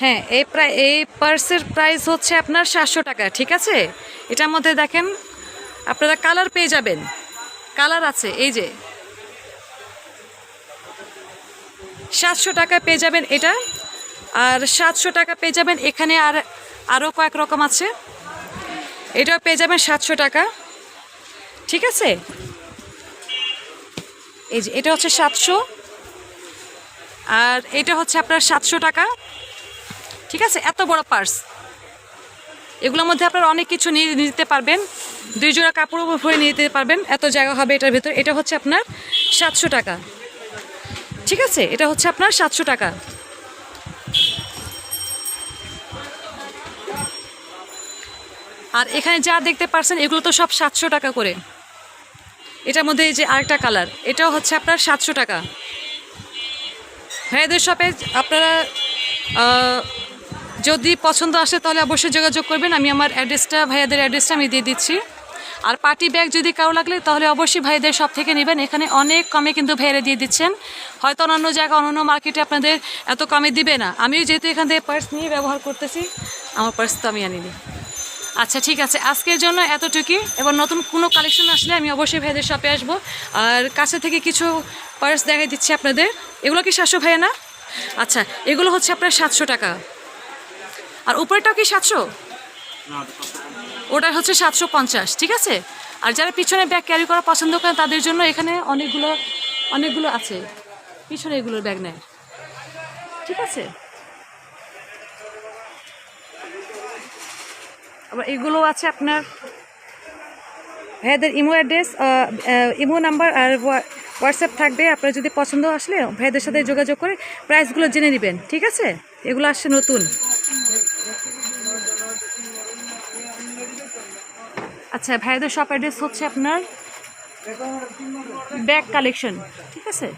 হ্যাঁ এই প্রায়, এই পার্সের প্রাইস হচ্ছে আপনার সাতশো টাকা, ঠিক আছে? এটার মধ্যে দেখেন, আপনারা কালার পেয়ে যাবেন। কালার আছে, এই যে। সাতশো টাকা পেয়ে যাবেন এটা, আর সাতশো টাকা পেয়ে যাবেন এখানে আর আরও কয়েক রকম আছে। এটাও পেয়ে যাবেন সাতশো টাকা, ঠিক আছে? এই যে, এটা হচ্ছে সাতশো, আর এটা হচ্ছে আপনার সাতশো টাকা। ঠিক আছে? এত বড় পার্স এগুলোর মধ্যে আপনারা অনেক কিছু নিয়ে নিতে পারবেন। দুই জোড়া কাপড় ভরে নিয়ে নিতে পারবেন। এত জায়গা হবে এটার ভেতর। এটা হচ্ছে আপনার সাতশো টাকা। ঠিক আছে? এটা হচ্ছে আপনার সাতশো টাকা। আর এখানে যা দেখতে পারছেন এগুলো তো সব সাতশো টাকা করে। এটার মধ্যে এই যে আরেকটা কালার এটাও হচ্ছে আপনার সাতশো টাকা। ভাইয়াদের শপে আপনারা আহ, যদি পছন্দ আসে তাহলে অবশ্যই যোগাযোগ করবেন। আমি আমার অ্যাড্রেসটা, ভাইয়াদের অ্যাড্রেসটা আমি দিয়ে দিচ্ছি। আর পার্টি ব্যাগ যদি কারও লাগলে তাহলে অবশ্যই ভাইদের সব থেকে নেবেন। এখানে অনেক কমে কিন্তু ভাইয়ারা দিয়ে দিচ্ছেন। হয়তো অন্যান্য জায়গা, অন্যান্য মার্কেটে আপনাদের এত কমে দিবে না। আমিও যেহেতু এখান থেকে পার্স নিয়ে ব্যবহার করতেছি, আমার পার্স তো আমি আনিনি। আচ্ছা ঠিক আছে। আজকের জন্য এতটুকুই। এবার নতুন কোনো কালেকশন আসলে আমি অবশ্যই ভাইদের শপে আসব। আর কাছে থেকে কিছু পার্স দেখাই দিচ্ছি আপনাদের। এগুলো কি সাতশো ভাইয়া না? আচ্ছা এগুলো হচ্ছে আপনার সাতশো টাকা। আর উপরেটাও কি সাতশো? ওটা হচ্ছে সাতশো পঞ্চাশ ঠিক আছে? আর যারা পিছনে ব্যাগ ক্যারি করা পছন্দ করেন তাদের জন্য এখানে অনেকগুলো অনেকগুলো আছে। পিছনে এগুলোর ব্যাগ নেয়। ঠিক আছে? আবার এগুলো আছে আপনার ভাইয়াদের ইমো অ্যাড্রেস ইমো নাম্বার আর হোয়াটসঅ্যাপ থাকবে। আপনার যদি পছন্দ আসলে ভাইয়াদের সাথে যোগাযোগ করে প্রাইসগুলো জেনে নেবেন ঠিক আছে? এগুলো আসছে নতুন। আচ্ছা ভাইদের শপ অ্যাড্রেস হচ্ছে আপনার ব্যাগ কালেকশন ঠিক আছে?